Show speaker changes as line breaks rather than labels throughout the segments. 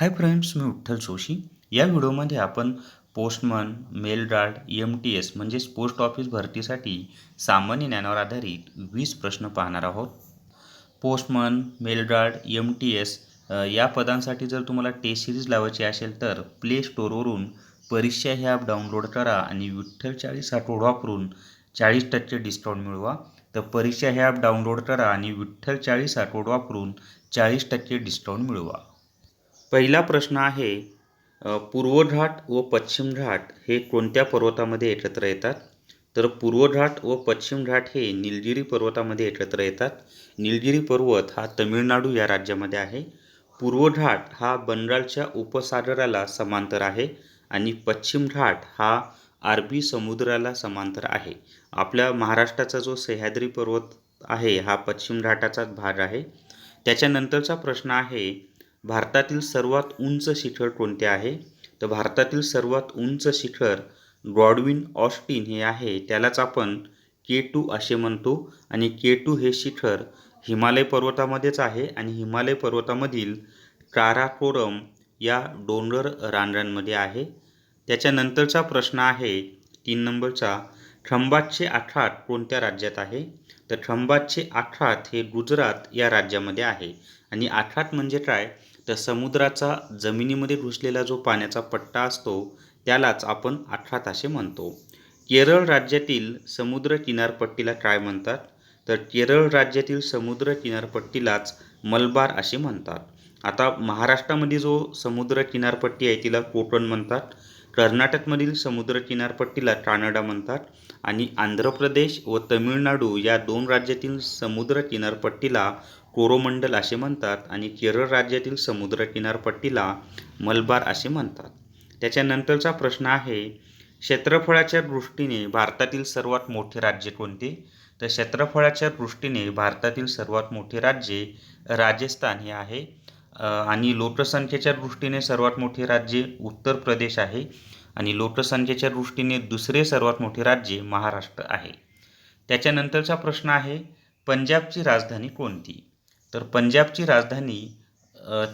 हाय friends मी विठ्ठल जोशी. या व्हिडिओमध्ये आपण postman mail guard M T S म्हणजेच पोस्ट ऑफिस भरतीसाठी सामान्य ज्ञानावर आधारित वीस प्रश्न पाहणार आहोत. Postman mail guard M T S या पदांसाठी जर तुम्हाला टेस्ट सिरीज लावायची असेल तर प्ले स्टोरवरून परीक्षा हे ॲप डाउनलोड करा आणि विठ्ठल चाळीस हा कोड वापरून चाळीस टक्के डिस्काउंट मिळवा. तर परीक्षा हे ॲप डाउनलोड करा आणि विठ्ठल चाळीस हा कोड वापरून चाळीस टक्के डिस्काउंट मिळवा. पहिला प्रश्न आहे पूर्वघाट पूर्व घाट व पश्चिम घाट हे कोणत्या पर्वतामध्ये एकत्र येतात? तर पूर्व घाट व पश्चिम घाट हे निलगिरी पर्वतामध्ये एकत्र येतात. निलगिरी पर्वत हा तमिळनाडू या राज्यामध्ये आहे. पूर्व घाट हा बंगालच्या उपसागराला समांतर आहे आणि पश्चिम घाट हा अरबी समुद्राला समांतर आहे. आपल्या महाराष्ट्राचा जो सह्याद्री पर्वत आहे हा पश्चिम घाटाचाच भाग आहे. त्याच्यानंतरचा प्रश्न आहे भारतातील सर्वात उंच शिखर कोणते आहे? तर भारतातील सर्वात उंच शिखर गॉडविन ऑस्टिन हे आहे. त्यालाच आपण के टू असे म्हणतो. आणि के टू हे शिखर हिमालय पर्वतामध्येच आहे. आणि हिमालय पर्वतामधील काराकोरम या डोंगर रांगांमध्ये आहे. त्याच्यानंतरचा प्रश्न आहे तीन नंबरचा. खंबातचे आखात कोणत्या राज्यात आहे? तर खंबातचे आखात हे गुजरात या राज्यामध्ये आहे. आणि आखात म्हणजे काय? तर समुद्राचा जमिनीमध्ये घुसलेला जो पाण्याचा पट्टा असतो त्यालाच आपण आठरात असे म्हणतो. केरळ राज्यातील समुद्र किनारपट्टीला काय म्हणतात? तर केरळ राज्यातील समुद्र किनारपट्टीलाच मलबार असे म्हणतात. आता महाराष्ट्रामध्ये जो समुद्र किनारपट्टी आहे तिला कोकण म्हणतात. कर्नाटकमधील समुद्र किनारपट्टीला कानडा म्हणतात. आणि आंध्र प्रदेश व तमिळनाडू या दोन राज्यातील समुद्र किनारपट्टीला कोरोमंडल असे म्हणतात आणि केरळ राज्यातील समुद्र किनारपट्टीला मलबार असे म्हणतात. त्याच्यानंतरचा प्रश्न आहे क्षेत्रफळाच्या दृष्टीने भारतातील सर्वात मोठे राज्य कोणते? तर क्षेत्रफळाच्या दृष्टीने भारतातील सर्वात मोठे राज्य राजस्थान हे आहे. आणि लोकसंख्येच्या दृष्टीने सर्वात मोठे राज्य उत्तर प्रदेश आहे. आणि लोकसंख्येच्या दृष्टीने दुसरे सर्वात मोठे राज्य महाराष्ट्र आहे. त्याच्यानंतरचा प्रश्न आहे पंजाबची राजधानी कोणती? तर पंजाबची राजधानी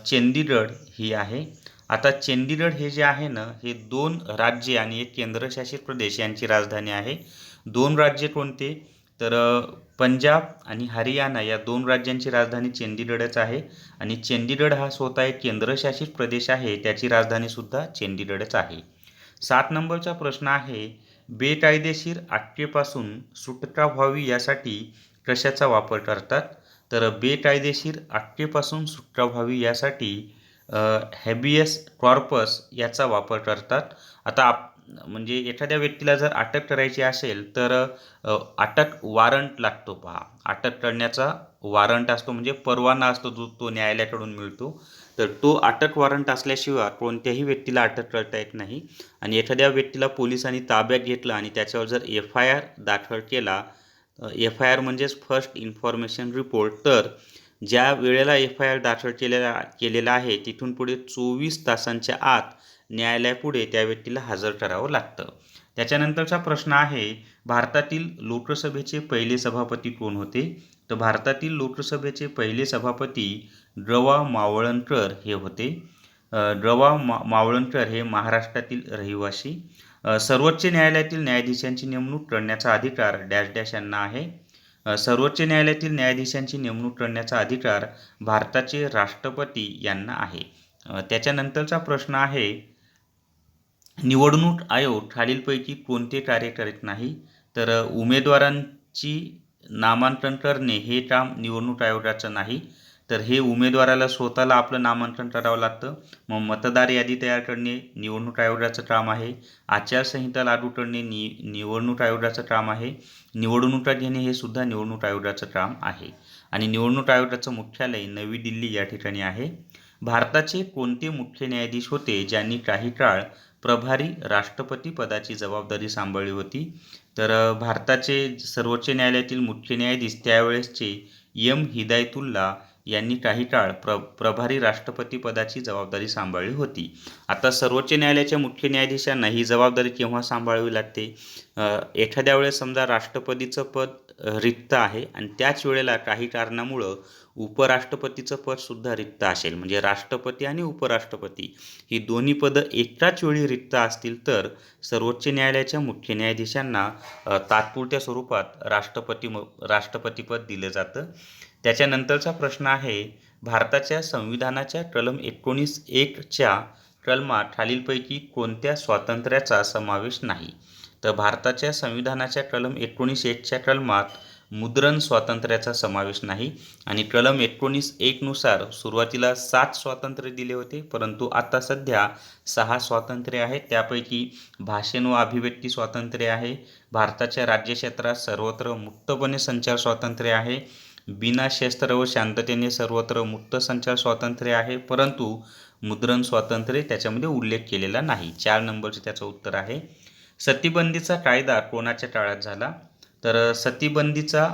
चंदीगड ही आहे. आता चंदीगड हे जे आहे ना हे दोन राज्ये आणि एक केंद्रशासित प्रदेश यांची राजधानी आहे. दोन राज्ये कोणते? तर पंजाब आणि हरियाणा या दोन राज्यांची राजधानी चंदीगडच आहे. आणि चंदीगड हा स्वतः एक केंद्रशासित प्रदेश आहे त्याची राजधानीसुद्धा चंदीगडच आहे. सात नंबरचा प्रश्न आहे बेकायदेशीर आटकेपासून सुटका व्हावी यासाठी कशाचा वापर करतात? तर बेकायदेशीर अटकेपासून सुटका व्हावी यासाठी हॅबियस कॉर्पस याचा वापर करतात. आता आप म्हणजे एखाद्या व्यक्तीला जर अटक करायची असेल तर अटक वॉरंट लागतो पहा. अटक करण्याचा वॉरंट असतो म्हणजे परवाना असतो जो तो न्यायालयाकडून मिळतो. तर तो अटक वॉरंट असल्याशिवाय कोणत्याही व्यक्तीला अटक करता येत नाही. आणि एखाद्या व्यक्तीला पोलिसांनी ताब्यात घेतलं आणि त्याच्यावर जर एफ आय आर दाखल केला एफ आय आर म्हणजेच फर्स्ट इन्फॉर्मेशन रिपोर्ट. तर ज्या वेळेला एफ आय आर दाखल केलेला केलेला आहे तिथून पुढे चोवीस तासांच्या आत न्यायालयापुढे त्या व्यक्तीला हजर करावं लागतं. त्याच्यानंतरचा प्रश्न आहे भारतातील लोकसभेचे पहिले सभापती कोण होते? तर भारतातील लोकसभेचे पहिले सभापती गवा मावळणकर हे होते. अ, गवा मा मावळणकर हे महाराष्ट्रातील रहिवासी सर्वोच्च न्यायालयातील न्यायाधीशांची नेमणूक करण्याचा अधिकार डॅश डॅश यांना आहे. सर्वोच्च न्यायालयातील न्यायाधीशांची नेमणूक करण्याचा अधिकार भारताचे राष्ट्रपती यांना आहे. त्याच्यानंतरचा प्रश्न आहे निवडणूक आयोग खालीलपैकी कोणते कार्य करीत नाही? तर उमेदवारांची नामांकन करणे हे काम निवडणूक आयोगाचं नाही. तर हे उमेदवाराला स्वतःला आपलं नामांकन करावं लागतं. मग मतदार यादी तयार करणे निवडणूक आयोगाचं काम आहे. आचारसंहिता लागू करणे नि निवडणूक आयोगाचं काम आहे. निवडणुका घेणे हे सुद्धा निवडणूक आयोगाचं काम आहे. आणि निवडणूक आयोगाचं मुख्यालय नवी दिल्ली या ठिकाणी आहे. भारताचे कोणते मुख्य न्यायाधीश होते ज्यांनी काही काळ प्रभारी राष्ट्रपती पदाची जबाबदारी सांभाळली होती? तर भारताचे सर्वोच्च न्यायालयातील मुख्य न्यायाधीश त्यावेळेसचे एम. हिदायतुल्ला यांनी काही काळ प्र प्रभारी राष्ट्रपतीपदाची जबाबदारी सांभाळली होती. आता सर्वोच्च न्यायालयाच्या मुख्य न्यायाधीशांना ही जबाबदारी केव्हा सांभाळावी लागते? एखाद्या वेळेस समजा राष्ट्रपतीचं पद रिक्त आहे आणि त्याच वेळेला काही कारणामुळं उपराष्ट्रपतीचं पदसुद्धा रिक्त असेल. म्हणजे राष्ट्रपती आणि उपराष्ट्रपती ही दोन्ही पदं एकाच वेळी रिक्त असतील तर सर्वोच्च न्यायालयाच्या मुख्य न्यायाधीशांना तात्पुरत्या स्वरूपात राष्ट्रपती म राष्ट्रपतीपद दिलं जातं. त्याच्यानंतरचा प्रश्न आहे भारताच्या संविधानाच्या कलम एकोणीस एकच्या कलमात खालीलपैकी कोणत्या स्वातंत्र्याचा समावेश नाही? तर भारताच्या संविधानाच्या कलम एकोणीस एकच्या कलमात मुद्रण स्वातंत्र्याचा समावेश नाही आणि कलम एकोणीस एकनुसार सुरुवातीला सात स्वातंत्र्य दिले होते परंतु आता सध्या सहा स्वातंत्र्य आहेत. त्यापैकी भाषण व अभिव्यक्ती स्वातंत्र्य आहे. भारताच्या राज्यक्षेत्रात सर्वत्र मुक्तपणे संचार स्वातंत्र्य आहे. बिना शस्त्र व शांततेने सर्वत्र मुक्त संचार स्वातंत्र्य आहे परंतु मुद्रण स्वातंत्र्य त्याच्यामध्ये उल्लेख केलेला नाही. चार नंबरचे त्याचं उत्तर आहे सतीबंदीचा कायदा कोणाच्या काळात झाला? तर सतीबंदीचा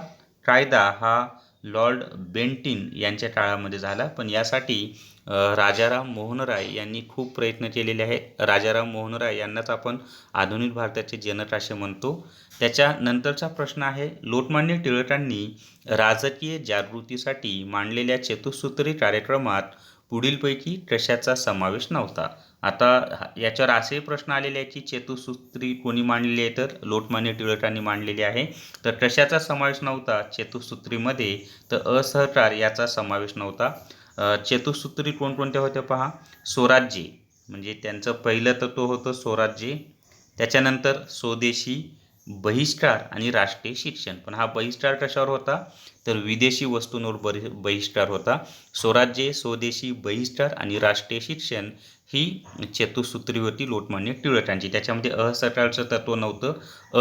कायदा हा लॉर्ड बेंटिन यांच्या काळामध्ये झाला पण यासाठी राजाराम मोहन राय यांनी खूप प्रयत्न केलेले आहेत. राजाराम मोहन राय यांनाच आपण आधुनिक भारताचे जनक असे म्हणतो. त्याच्यानंतरचा प्रश्न आहे लोकमान्य टिळकांनी राजकीय जागृतीसाठी मांडलेल्या चतुसूत्री कार्यक्रमात पुढीलपैकी कशाचा समावेश नव्हता? आता याच्यावर असे प्रश्न आलेले आहे की चेतुसूत्री कोणी मांडलेली आहे तर लोटमान्य टिळकांनी मांडलेली आहे. तर कशाचा समावेश नव्हता चेतुसूत्रीमध्ये? तर असहकार याचा समावेश नव्हता. चतुसूत्री कोणकोणत्या होत्या पहा? स्वराज्ये. म्हणजे त्यांचं पहिलं तत्व होतं स्वराज्य. त्याच्यानंतर स्वदेशी बहिष्कार आणि राष्ट्रीय शिक्षण. पण हा बहिष्कार कशावर होता? तर विदेशी वस्तूंवर बहि बहिष्कार होता. स्वराज्य स्वदेशी बहिष्कार आणि राष्ट्रीय शिक्षण ही चतुसूत्री होती लोकमान्य टिळकांची त्याच्यामध्ये असहकारचं तत्त्व नव्हतं.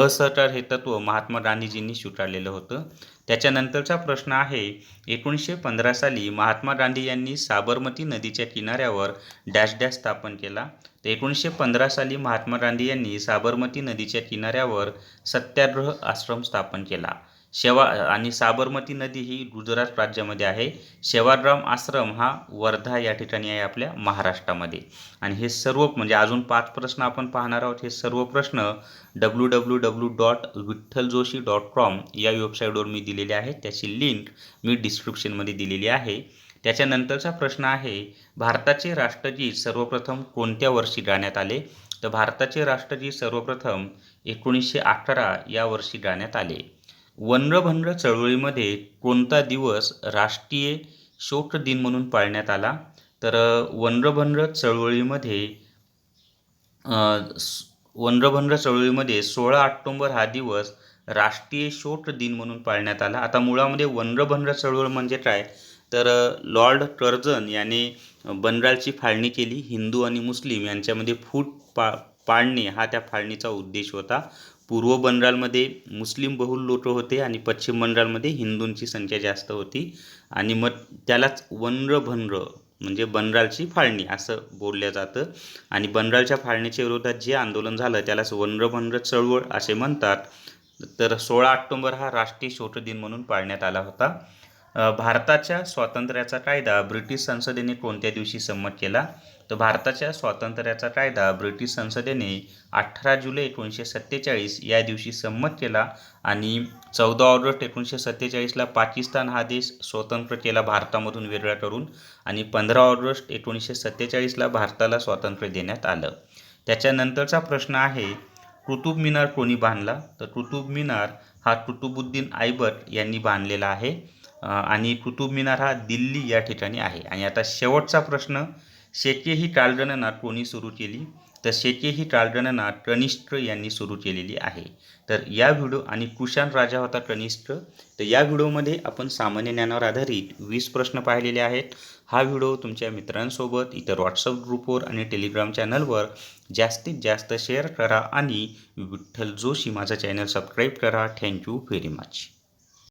असहकार हे तत्त्व महात्मा गांधीजींनी स्वीकारलेलं होतं. त्याच्यानंतरचा प्रश्न आहे एकोणीसशे पंधरा साली महात्मा गांधी यांनी साबरमती नदीच्या किनाऱ्यावर डॅश डॅश स्थापन केला. एकोणीसशे पंधरा साली महात्मा गांधी यांनी साबरमती नदीच्या किनाऱ्यावर सत्याग्रह आश्रम स्थापन केला. शेवा आणि साबरमती नदी ही गुजरात राज्यामध्ये आहे. सेवाग्राम आश्रम हा वर्धा या ठिकाणी आहे आपल्या महाराष्ट्रामध्ये. आणि हे सर्व म्हणजे अजून पाच प्रश्न आपण पाहणार आहोत. हे सर्व प्रश्न W W W dot Vitthal Joshi dot com या वेबसाईटवर मी दिलेले आहे त्याची लिंक मी डिस्क्रिप्शनमध्ये दिलेली आहे. त्याच्यानंतरचा प्रश्न आहे भारताचे राष्ट्रगीत सर्वप्रथम कोणत्या वर्षी गाण्यात आले? तर भारताचे राष्ट्रगीत सर्वप्रथम एकोणीसशे अठरा या वर्षी गाण्यात आले. वन्यभंग चळवळीमध्ये कोणता दिवस राष्ट्रीय शोक दिन म्हणून पाळण्यात आला? तर वन्यभंग चळवळीमध्ये अ, चळवळीमध्ये सोळा ऑक्टोंबर हा दिवस राष्ट्रीय शोक दिन म्हणून पाळण्यात आला. आता मुळामध्ये वन्यभंग चळवळ म्हणजे काय? तर लॉर्ड कर्झन याने बंगालची फाळणी केली. हिंदू आणि मुस्लिम यांच्यामध्ये फूट पा पाडणे हा त्या फाळणीचा उद्देश होता. पूर्व बंगालमध्ये मुस्लिम बहुल लोक होते आणि पश्चिम बंगालमध्ये हिंदूंची संख्या जास्त होती आणि मग त्यालाच वनरभनर म्हणजे बंगालची फाळणी असं बोललं जातं. आणि बंगालच्या फाळणीच्या विरोधात जे आंदोलन झालं त्यालाच वनरभनर चळवळ असे म्हणतात. तर सोळा ऑक्टोंबर हा राष्ट्रीय शोक दिन म्हणून पाळण्यात आला होता. भारताच्या स्वातंत्र्याचा कायदा ब्रिटिश संसदेने कोणत्या दिवशी संमत केला? तर भारताच्या स्वातंत्र्याचा कायदा ब्रिटिश संसदेने अठरा जुलै एकोणीसशे सत्तेचाळीस या दिवशी संमत केला आणि चौदा ऑगस्ट एकोणीसशे सत्तेचाळीसला पाकिस्तान हा देश स्वतंत्र केला भारतामधून वेगळा करून आणि पंधरा ऑगस्ट एकोणीसशे सत्तेचाळीसला भारताला स्वातंत्र्य देण्यात आलं. त्याच्यानंतरचा प्रश्न आहे कुतुब मिनार कोणी बांधला? तर कुतुब मिनार हा कुतुबुद्दीन ऐबक यांनी बांधलेला आहे. आणि कुतुब मिनार हा दिल्ली या ठिकाणी आहे. आणि आता शेवटचा प्रश्न शेके ही कालगणना कोणी सुरू केली? तर शेके ही कालगणना कनिष्ठ यांनी सुरू केलेली आहे. तर या व्हिडिओ आणि कुशाण राजा होता कनिष्ठ तर या व्हिडिओमध्ये आपण सामान्य ज्ञानावर आधारित वीस प्रश्न पाहिलेले आहेत. हा व्हिडिओ तुमच्या मित्रांसोबत इतर व्हॉट्सअप ग्रुपवर आणि टेलिग्राम चॅनलवर जास्तीत जास्त शेअर करा आणि विठ्ठल जोशी माझा चॅनल सबस्क्राईब करा. Thank you very much